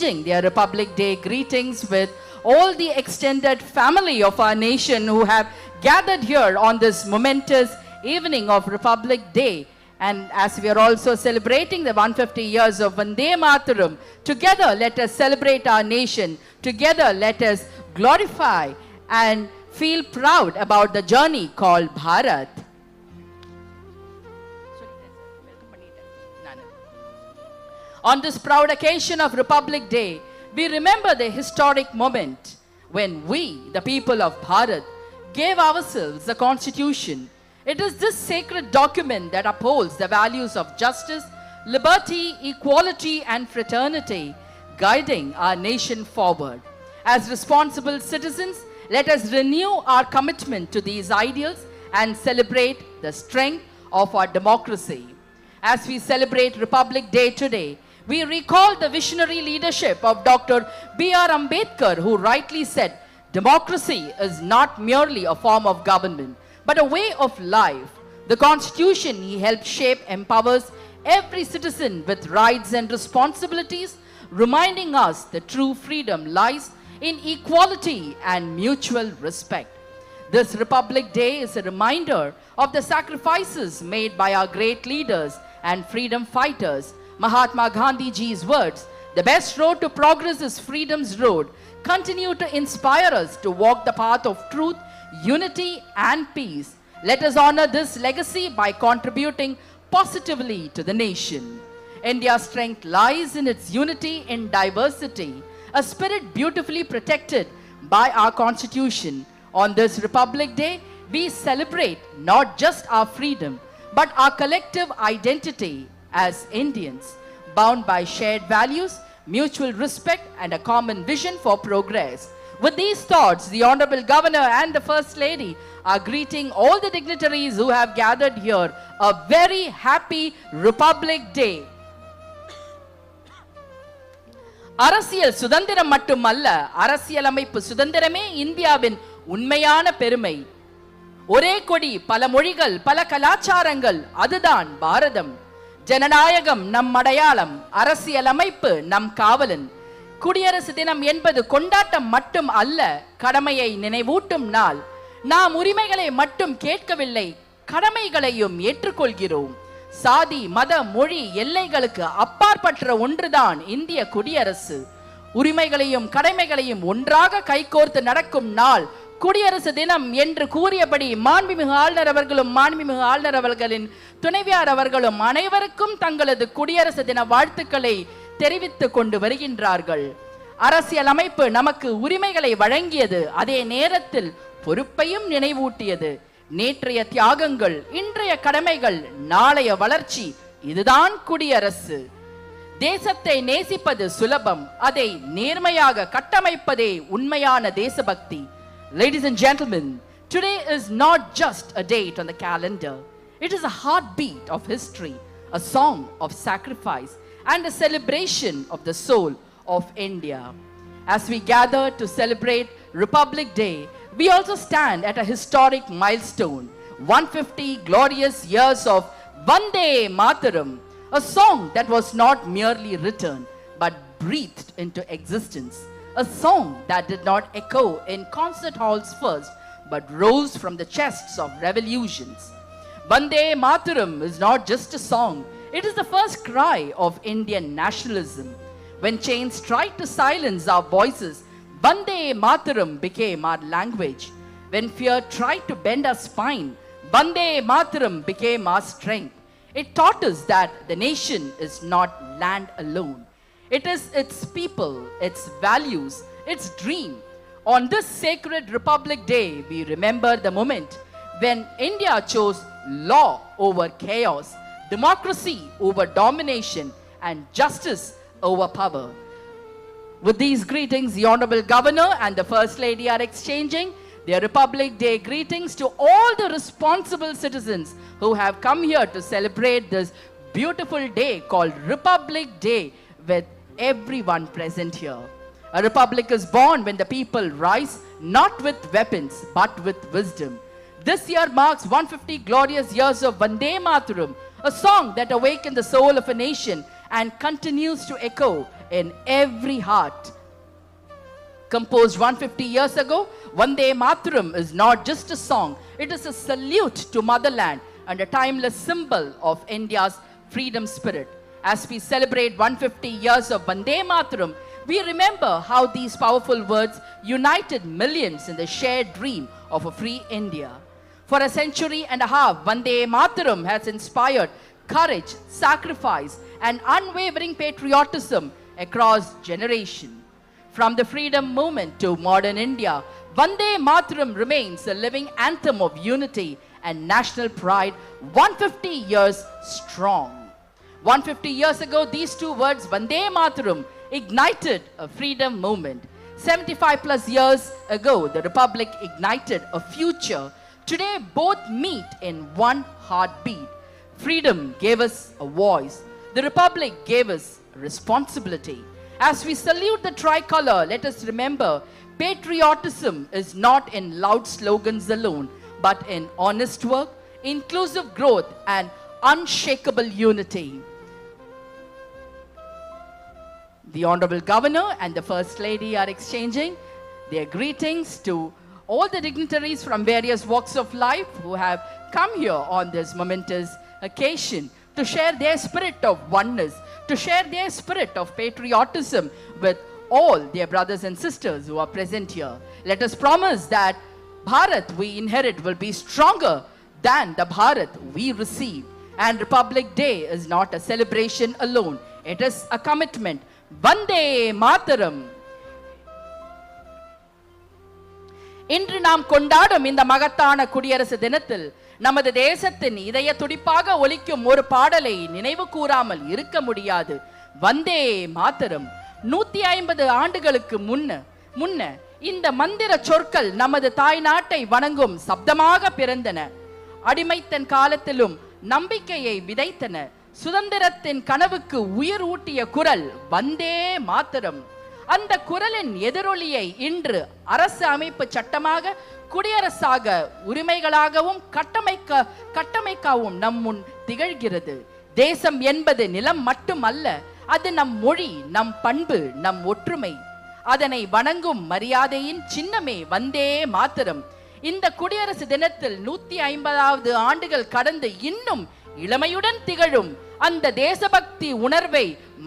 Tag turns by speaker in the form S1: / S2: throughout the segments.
S1: exchanging their Republic Day greetings with all the extended family of our nation who have gathered here on this momentous evening of Republic Day. And as we are also celebrating the 150 years of Vande Mataram, together let us celebrate our nation. Together let us glorify and feel proud about the journey called Bharat. On this proud occasion of Republic Day, we remember the historic moment when we, the people of Bharat, gave ourselves the Constitution. It is this sacred document that upholds the values of justice, liberty, equality, and fraternity, guiding our nation forward. As responsible citizens, let us renew our commitment to these ideals and celebrate the strength of our democracy. As we celebrate Republic Day today, we recall the visionary leadership of Dr. B.R. Ambedkar, who rightly said, Democracy is not merely a form of government, but a way of life. The Constitution he helped shape empowers every citizen with rights and responsibilities, reminding us that true freedom lies in equality and mutual respect. This Republic Day is a reminder of the sacrifices made by our great leaders and freedom fighters. Mahatma Gandhi ji's words, the best road to progress is freedom's road, continue to inspire us to walk the path of truth, unity, and peace. Let us honor this legacy by contributing positively to the nation. India's strength lies in its unity in diversity, a spirit beautifully protected by our Constitution. On this Republic Day, we celebrate not just our freedom, but our collective identity as Indians, bound by shared values, mutual respect, and a common vision for progress. With these thoughts, the Honorable Governor and the First Lady are greeting all the dignitaries who have gathered here a very happy Republic Day. அரசியல் சுதந்திரம் மட்டுமல்ல அரசியலமைப்பு சுதந்திரமே இந்தியாவின் உண்மையான பெருமை ஒரே கொடி பல மொழிகள் பல கலாச்சாரங்கள் அதுதான் பாரதம் ஜனநாயகம் நம் அடையாளம் அரசியலமைப்பு நம் காவலன். குடியரசு தினம் என்பது கொண்டாட்டம் மட்டும் அல்ல கடமையை நினைவூட்டும் நாள். நாம் உரிமைகளை மட்டும் கேட்கவில்லை கடமைகளையும் ஏற்றுக்கொள்கிறோம். சாதி மத மொழி எல்லைகளுக்கு அப்பாற்பற்ற ஒன்றுதான் இந்திய குடியரசு. உரிமைகளையும் கடமைகளையும் ஒன்றாக கைகோர்த்து நடக்கும் நாள் குடியரசு தினம் என்று கூறியபடி மாண்புமிகு ஆளுநர் அவர்களும் மாண்புமிகு ஆளுநர் அவர்களின் துணைவியார் அவர்களும் அனைவருக்கும் தங்களது குடியரசு தின வாழ்த்துக்களை தெரிவித்துக் கொண்டு வருகின்றார்கள். அரசியல் அமைப்பு நமக்கு உரிமைகளை வழங்கியது. அதே நேரத்தில் பொறுப்பையும் நினைவூட்டியது. நேற்றைய தியாகங்கள் இன்றைய கடமைகள் நாளைய வளர்ச்சி இதுதான் குடியரசு. தேசத்தை நேசிப்பது சுலபம். அதை நேர்மையாக கட்டமைப்பதே உண்மையான தேசபக்தி. Ladies and gentlemen, today is not just a date on the calendar. It is a heartbeat of history, a song of sacrifice, and a celebration of the soul of India. As we gather to celebrate Republic Day, we also stand at a historic milestone 150 glorious years of Vande Mataram, a song that was not merely written but breathed into existence. A song that did not echo in concert halls first, but rose from the chests of revolutions. Vande Mataram is not just a song, it is the first cry of Indian nationalism. When chains tried to silence our voices, Vande Mataram became our language. When fear tried to bend our spine, Vande Mataram became our strength. It taught us that the nation is not land alone. It is its people, its values, its dream. On this sacred Republic Day, we remember the moment when India chose law over chaos, democracy over domination, and justice over power. With these greetings, the Honorable Governor and the First Lady are exchanging their Republic Day greetings to all the responsible citizens who have come here to celebrate this beautiful day called Republic Day with everyone present here. A republic is born when the people rise not with weapons but with wisdom. This year marks 150 glorious years of Vande Mataram, a song that awakened the soul of a nation and continues to echo in every heart. Composed 150 years ago, Vande Mataram is not just a song, it is a salute to motherland and a timeless symbol of India's freedom spirit. As we celebrate 150 years of Vande Mataram, we remember how these powerful words united millions in the shared dream of a free India. For a century and a half, Vande Mataram has inspired courage, sacrifice, and unwavering patriotism across generations. From the freedom movement to modern India, Vande Mataram remains a living anthem of unity and national pride 150 years strong. 150 years ago, these two words, Vande Mataram, ignited a freedom movement. 75 plus years ago, the Republic ignited a future. Today, both meet in one heartbeat. Freedom gave us a voice, the Republic gave us responsibility. As we salute the tricolor, let us remember patriotism is not in loud slogans alone, but in honest work, inclusive growth, and unshakable unity. The Honorable Governor and the First Lady are exchanging their greetings to all the dignitaries from various walks of life who have come here on this momentous occasion to share their spirit of oneness, to share their spirit of patriotism with all their brothers and sisters who are present here. Let us promise that Bharat we inherit will be stronger than the Bharat we receive. And Republic Day is not a celebration alone, it is a commitment. Vande Mataram. இன்று நாம் கொண்டாடும் இந்த மகத்தான குடியரசு தினத்தில் நமது தேசத்தின் இதய துடிப்பாக ஒலிக்கும் ஒரு பாடலை நினைவு கூறாமல் இருக்க முடியாது. வந்தே மாத்தரம். நூத்தி ஐம்பது ஆண்டுகளுக்கு முன்ன முன்ன இந்த மந்திர சொற்கள் நமது தாய் நாட்டை வணங்கும் சப்தமாக பிறந்தன. அடிமைத்தன் காலத்திலும் நம்பிக்கையை விதைத்தன. சுதந்திரத்தின் கனவுக்கு உயிர் ஊட்டிய குரல் வந்தே மாத்திரம். அந்த குரலின் எதிரொலியை இன்று அரசு அமைப்பு சட்டமாக குடியரசாக உரிமைகளாகவும் கட்டமைக்க கட்டமைக்கவும் நம் முன் திகழ்கிறது. தேசம் என்பது நிலம் மட்டுமல்ல அது நம் மொழி நம் பண்பு நம் ஒற்றுமை. அதனை வணங்கும் மரியாதையின் சின்னமே வந்தே மாத்திரம். இந்த குடியரசு தினத்தில் நூத்தி ஐம்பதாவது ஆண்டுகள் கடந்து இன்னும் இளமையுடன் திகழும். அந்த தேசபக்தி உணர்வை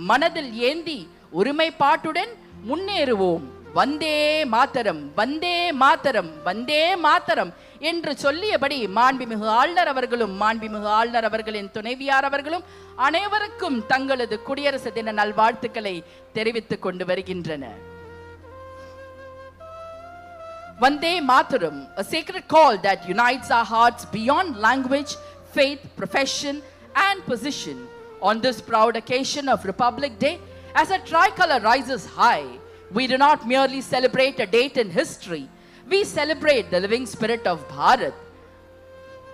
S1: மனதில் ஏந்தி ஒருமைப்பாட்டுடன் முன்னேறுவோம். வந்தே மாத்தரம் வந்தே மாத்தரம் வந்தே மாத்தரம் என்று சொல்லியபடி மாண்புமிகு ஆளுநர் அவர்களும் மாண்புமிகு ஆளுநர் அவர்களின் துணைவியார் அவர்களும் அனைவருக்கும் தங்களது குடியரசு தின நல்வாழ்த்துக்களை தெரிவித்துக் கொண்டு வருகின்றனர். வந்தே மாத்தரம் a sacred call that unites our hearts beyond language, faith, profession, and position. On this proud occasion of Republic Day, as a tricolor rises high, we do not merely celebrate a date in history, we celebrate the living spirit of Bharat.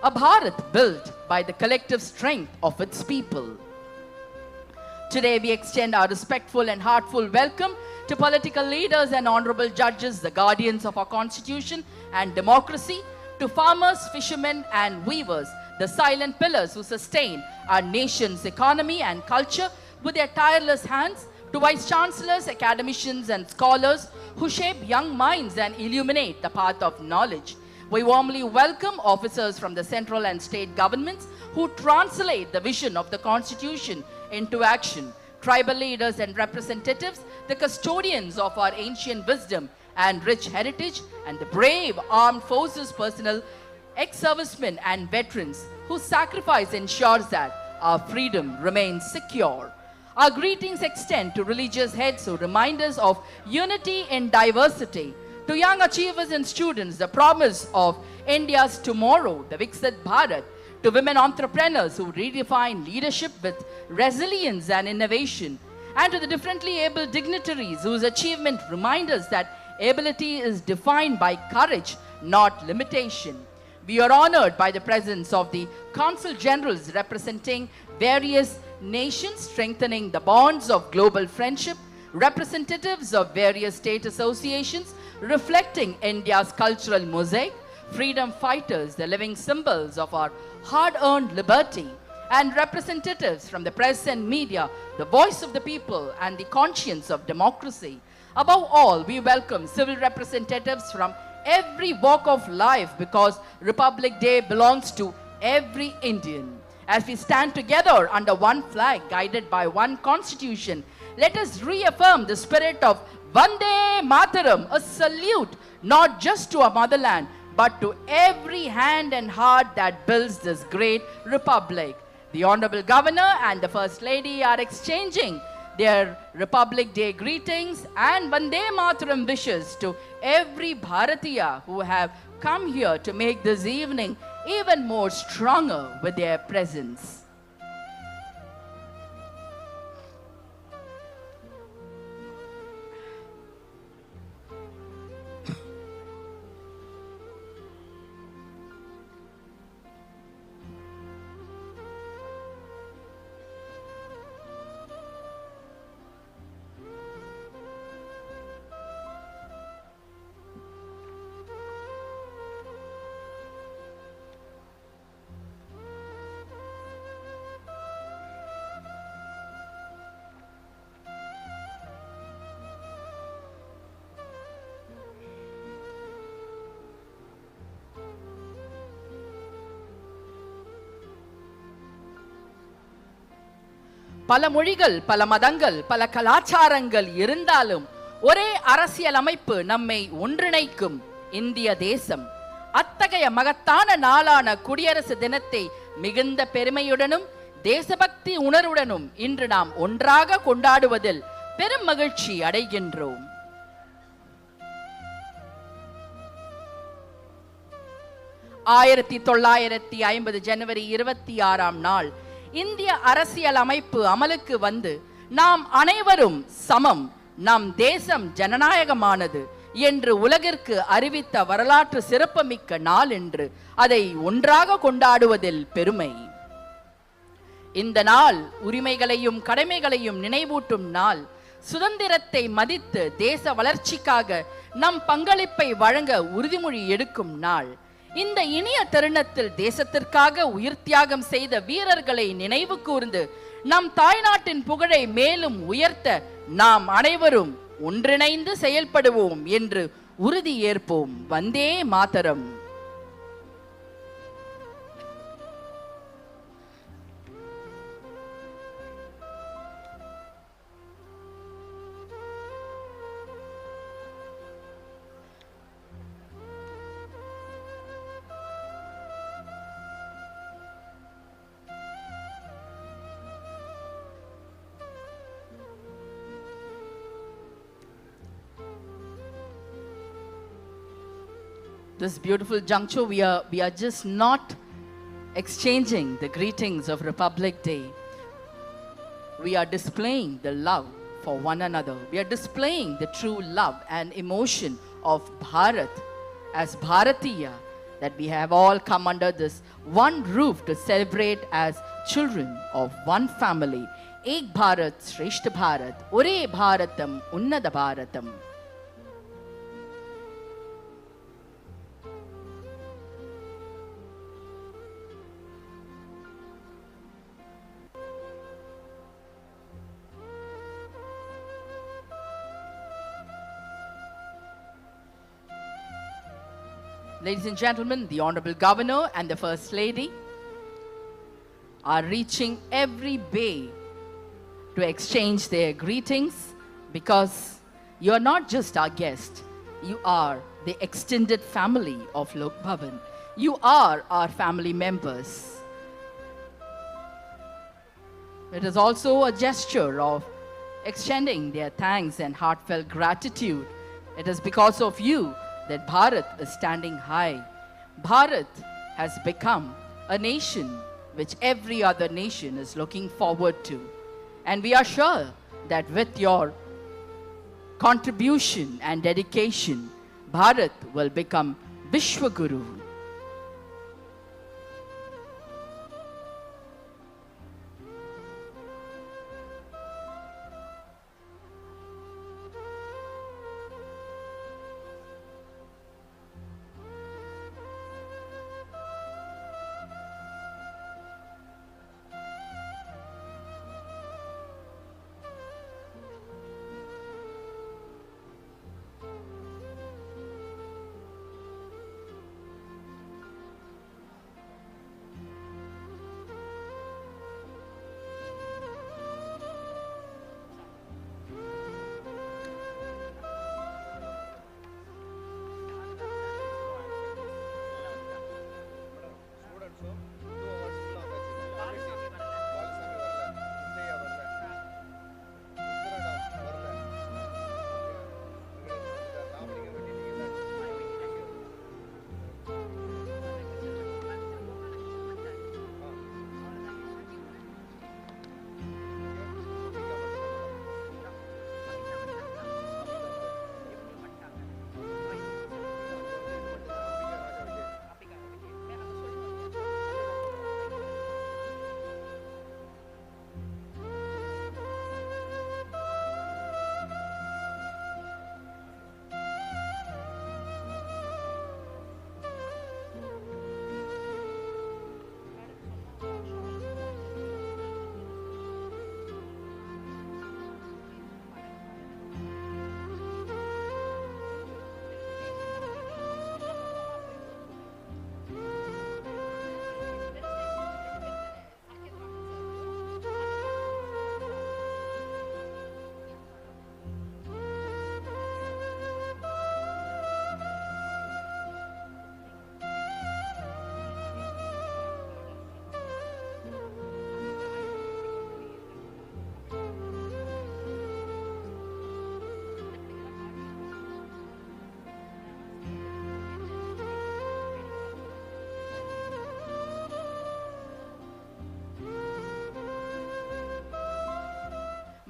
S1: A Bharat built by the collective strength of its people. Today, we extend our respectful and heartful welcome to political leaders and honorable judges, the guardians of our constitution and democracy, to farmers, fishermen, and weavers, the silent pillars who sustain our nation's economy and culture with their tireless hands, to vice chancellors, academicians, and scholars who shape young minds and illuminate the path of knowledge. We warmly welcome officers from the central and state governments who translate the vision of the Constitution into action. Tribal leaders and representatives, the custodians of our ancient wisdom and rich heritage, and the brave armed forces personnel, ex servicemen, and veterans whose sacrifice ensures that our freedom remains secure. Our greetings extend to religious heads who remind us of unity in diversity to young achievers and students, the promise of India's tomorrow, the Viksit Bharat, to women entrepreneurs who redefine leadership with resilience and innovation, and to the differently able dignitaries whose achievement remind us that ability is defined by courage, not limitation. We are honored by the presence of the consul generals representing various nations, strengthening the bonds of global friendship, representatives of various state associations, reflecting India's cultural mosaic, freedom fighters, the living symbols of our hard earned liberty, and representatives from the press and media, the voice of the people and the conscience of democracy. Above all, we welcome civil representatives from every walk of life because Republic Day belongs to every Indian. As we stand together under one flag guided by one constitution, let us reaffirm the spirit of Vande Mataram, a salute not just to our motherland, but to every hand and heart that builds this great republic. The Honorable Governor and the First Lady are exchanging their Republic Day greetings and Vande Mataram wishes to every Bharatiya who have come here to make this evening even more stronger with their presence. பல மொழிகள் பல மதங்கள் பல கலாச்சாரங்கள் இருந்தாலும் ஒரே அரசியல் அமைப்பு நம்மை ஒன்றிணைக்கும் இந்திய தேசம். அத்தகைய மகத்தான நாளான குடியரசு தினத்தை மிகுந்த பெருமையுடனும் தேசபக்தி உணர்வுடனும் இன்று நாம் ஒன்றாக கொண்டாடுவதில் பெரும் மகிழ்ச்சி அடைகின்றோம். ஆயிரத்தி தொள்ளாயிரத்தி ஐம்பது ஜனவரி இருபத்தி ஆறாம் நாள் இந்திய அரசியல் அமைப்பு அமலுக்கு வந்து நாம் அனைவரும் சமம் நம் தேசம் ஜனநாயகமானது என்று உலகிற்கு அறிவித்த வரலாற்று சிறப்புமிக்க நாள் என்று அதை ஒன்றாக கொண்டாடுவதில் பெருமை. இந்த நாள் உரிமைகளையும் கடமைகளையும் நினைவூட்டும் நாள். சுதந்திரத்தை மதித்து தேச வளர்ச்சிக்காக நம் பங்களிப்பை வழங்க உறுதிமொழி எடுக்கும் நாள். இந்த இனிய தருணத்தில் தேசத்திற்காக உயிர் தியாகம் செய்த வீரர்களை நினைவு கூர்ந்து நம் தாய்நாட்டின் புகழை மேலும் உயர்த்த நாம் அனைவரும் ஒன்றிணைந்து செயல்படுவோம் என்று உறுதி ஏற்போம் Vande Mataram. This beautiful juncture, we are, we are just not exchanging the greetings of Republic Day. We are displaying the love for one another. We are displaying the true love and emotion of Bharat as Bharatiya, that we have all come under this one roof to celebrate as children of one family. Ek Bharat, Shreshth Bharat, Ore Bharatam, Unnada Bharatam. Ladies and gentlemen, the Honorable Governor and the First Lady are reaching every bay to exchange their greetings because you are not just our guest, you are the extended family of Lok Bhavan. You are our family members. It is also a gesture of extending their thanks and heartfelt gratitude. It is because of you that Bharat is standing high. Bharat has become a nation which every other nation is looking forward to. And we are sure that with your contribution and dedication, Bharat will become Vishwaguru.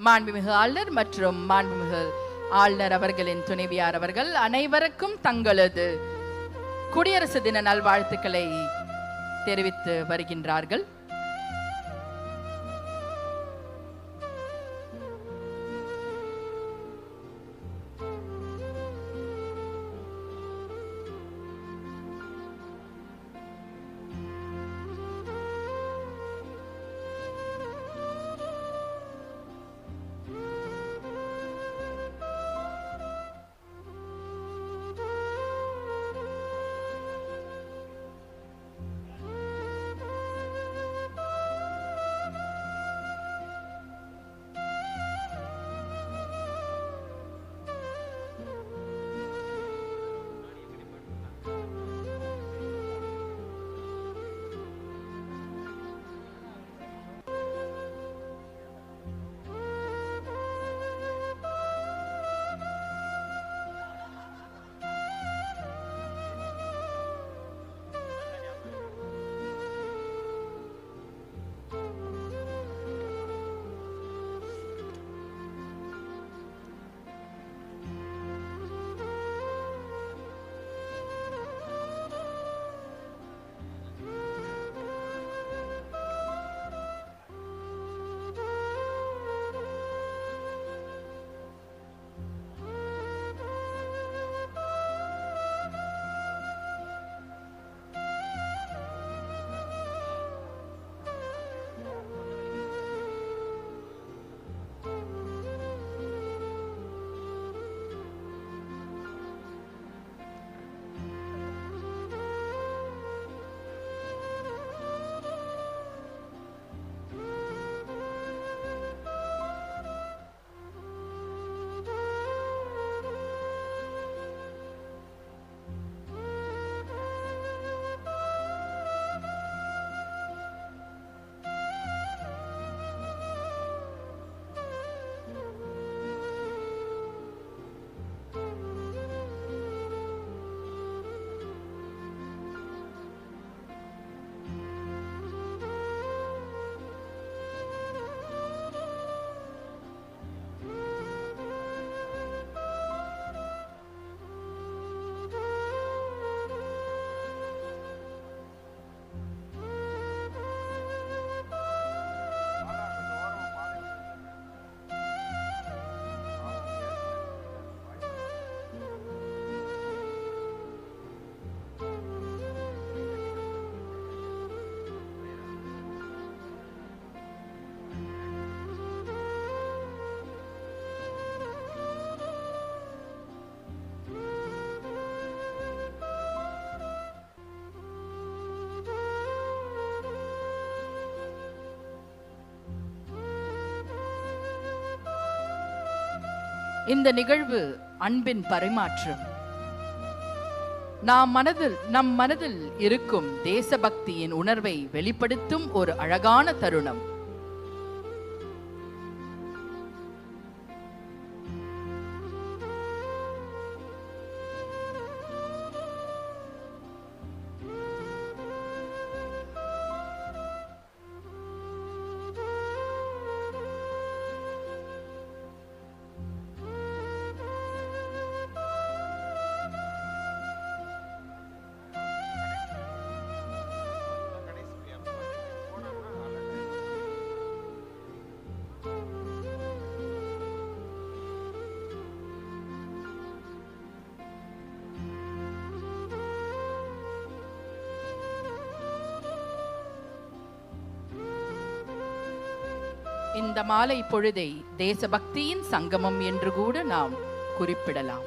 S1: மாண்புமிகு ஆளுநர் மற்றும் மாண்புமிகு ஆளுநர் அவர்களின் துணைவியார் அவர்கள் அனைவருக்கும் தங்களது குடியரசு தின நல்வாழ்த்துக்களை தெரிவித்து வருகின்றார்கள். இந்த நிகழ்வு அன்பின் பரிமாற்றம். நாம் மனதில் நம் மனதில் இருக்கும் தேசபக்தியின் உணர்வை வெளிப்படுத்தும் ஒரு அழகான தருணம். இந்த மாலை பொழுதை தேசபக்தியின் சங்கமம் என்று கூட நாம் குறிப்பிடலாம்.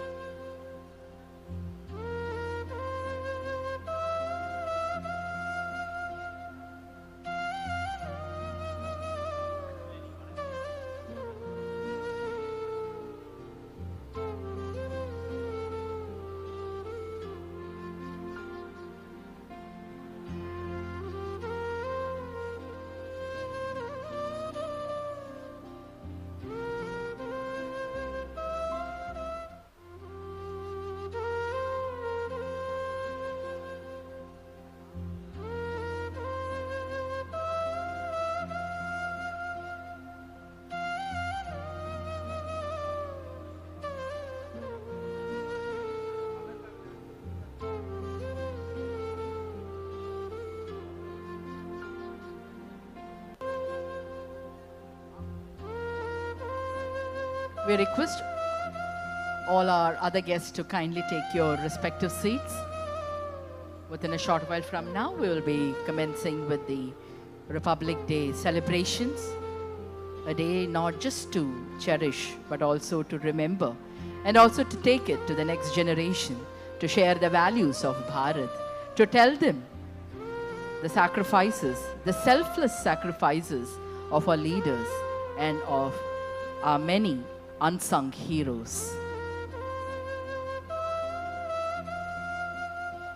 S1: We request all our other guests to kindly take your respective seats. Within a short while from now, we will be commencing with the Republic Day celebrations. A day not just to cherish, but also to remember, and also to take it to the next generation, to share the values of Bharat, to tell them the sacrifices, the selfless sacrifices of our leaders and of our many unsung heroes.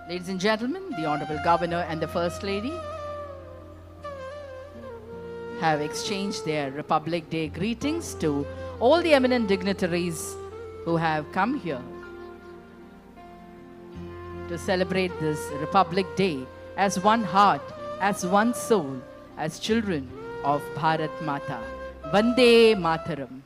S1: Ladies and gentlemen, the Honorable Governor and the First Lady have exchanged their Republic Day greetings to all the eminent dignitaries who have come here to celebrate this Republic Day as one heart, as one soul, as children of Bharat Mata. Vande Mataram.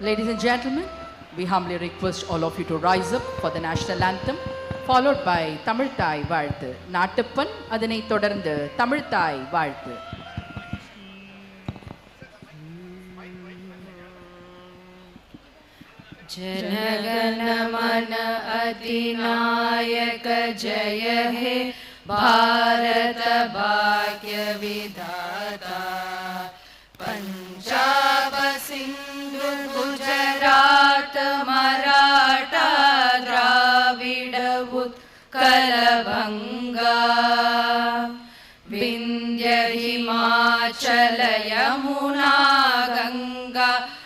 S1: Ladies and gentlemen, we humbly request all of you to rise up for the national anthem, followed by Tamil தாய் வாழ்த்து நாட்டுப்பண் அதனைத் தொடர்ந்து தமிழ் தாய் வாழ்த்து
S2: जनगण मन अधिनायक जय हे भारत भाग्य विधाता